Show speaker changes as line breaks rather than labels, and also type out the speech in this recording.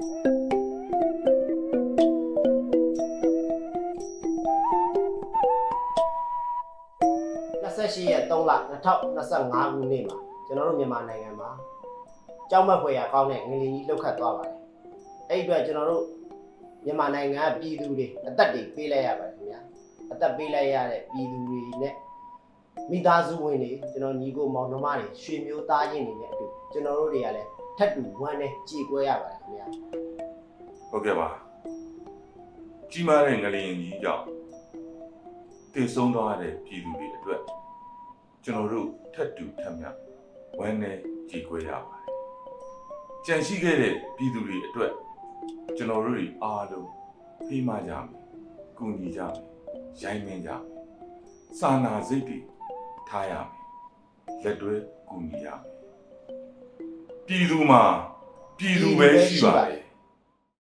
28ရက်3လ2025ခုနှစ်မှာကျွန်တော်တို့မြန်မာနိုင်ငံမှာကြောက်မက်ဖွယ်ရာကောင်းတဲ့ငလင်ကြီးလှုပ်ခတ်သွားပါတယ်။အဲ့အတွက်ကျွန်တော်တို့မြန်မာနိုင်ငံပြည်သူတွေအသက်တွေပေးလိုက်ရပါတယ်ခင်ဗျာ။အသက်ပေးလိုက်ရတဲ့ပြည်သူတွေနဲ့မိသားစုဝင်တွေကျွန်တော်ညီကိုမောင်နှမတွေရွှေမျိုးသားချင်းတွေနဲ့အတူကျွန်တော်တို့တွေကလည်း ထပ်တူဝမ်းနဲ့ကြည်ကွဲရပါတယ်ခင်ဗျာ
ဟုတ်ကဲ့ပါကြီးမားတဲ့ငလျင်ကြီးကြောင့်တည်ဆုံးသွားတဲ့ပြည်သူတွေအတွက်ကျွန်တော်တို့ထပ်တူထပ်မြတ်ဝမ်းနဲ့ကြည်ခွေရပါတယ်ကြံရှိခဲ့တဲ့ပြည်သူတွေအတွက်ကျွန်တော်တို့တွေအားလုံးဖိမကြမယ်ကူညီကြမယ်ရိုင်းမင်းကြမယ်စာနာစိတ်တွေထားရမယ်လက်တွဲကူညီရမယ် ပြည်သူမှာပြည်သူပဲရှိပါတယ်